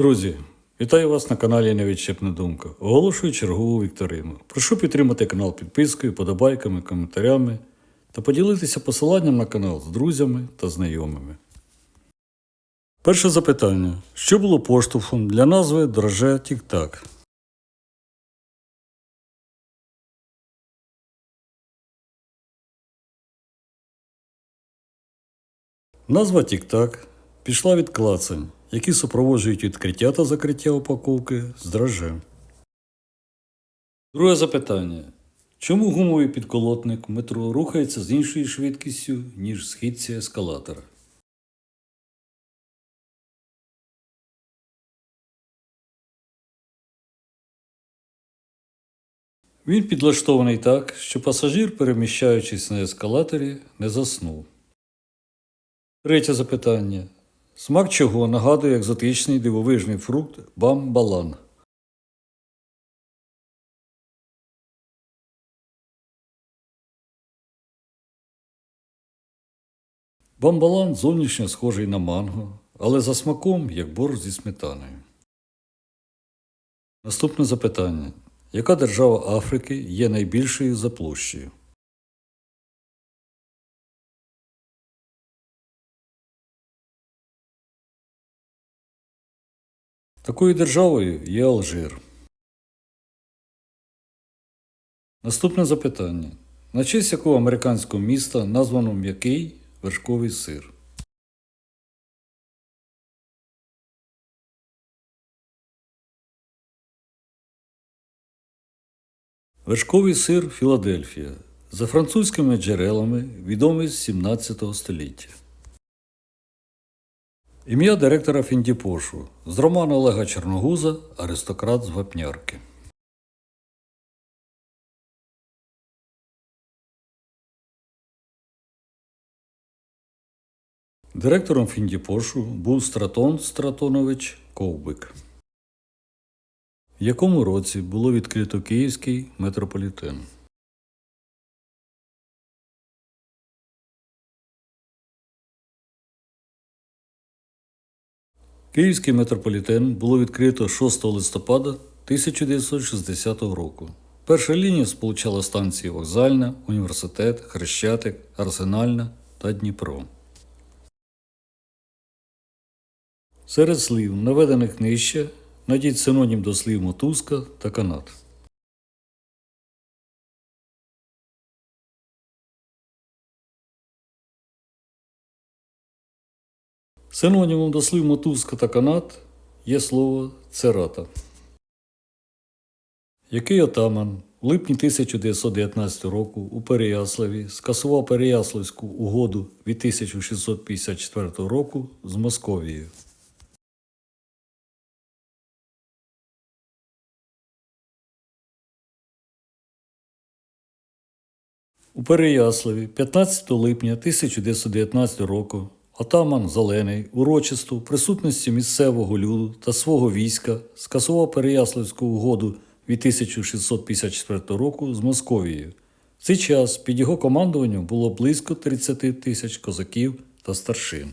Друзі, вітаю вас на каналі Невідчепна Думка. Оголошую чергову вікторину. Прошу підтримати канал підпискою, подобайками, коментарями та поділитися посиланням на канал з друзями та знайомими. Перше запитання. Що було поштовхом для назви дроже Тік-Так? Назва Тік-Так пішла від клацань, які супроводжують відкриття та закриття упаковки з дрожжем. Друге запитання. Чому гумовий підколотник метро рухається з іншою швидкістю, ніж східці ескалатора? Він підлаштований так, що пасажир, переміщаючись на ескалаторі, не заснув. Третє запитання. Смак чого нагадує екзотичний дивовижний фрукт бамбалан? Бамбалан зовнішньо схожий на манго, але за смаком як борщ зі сметаною. Наступне запитання. Яка держава Африки є найбільшою за площею? Такою державою є Алжир. Наступне запитання. На честь якого американського міста названо м'який вершковий сир? Вершковий сир Філадельфія. За французькими джерелами відомий з 17 століття. Ім'я директора Фіндіпошу з роману Олега Чорногуза Аристократ з Вапнярки. Директором Фіндіпошу був Стратон Стратонович Ковбик. В якому році було відкрито Київський метрополітен? Київський метрополітен було відкрито 6 листопада 1960 року. Перша лінія сполучала станції Вокзальна, Університет, Хрещатик, Арсенальна та Дніпро. Серед слів, наведених нижче, найдіть синонім до слів мотузка та канат. Синонімом до слів мотузка та канат є слово церата. Який отаман в липні 1919 року у Переяславі скасував Переяславську угоду від 1654 року з Московією? У Переяславі 15 липня 1919 року отаман Зелений урочисто в присутності місцевого люду та свого війська скасував Переяславську угоду від 1654 року з Московією. В цей час під його командуванням було близько 30 тисяч козаків та старшин.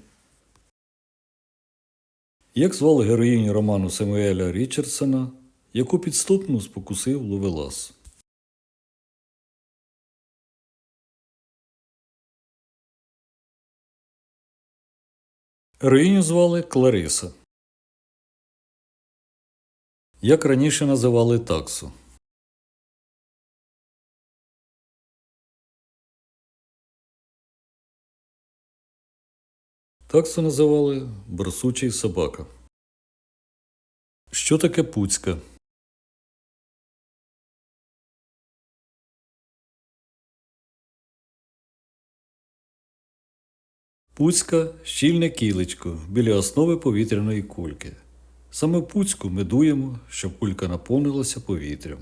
Як звали героїню роману Самуеля Річардсона, яку підступно спокусив Ловелас? Героїню звали Клариса. Як раніше називали таксу? Таксу називали бросучий собака. Що таке пуцька? Пуцька щільне кілечко біля основи повітряної кульки. Саме пуцьку ми дуємо, щоб кулька наповнилася повітрям.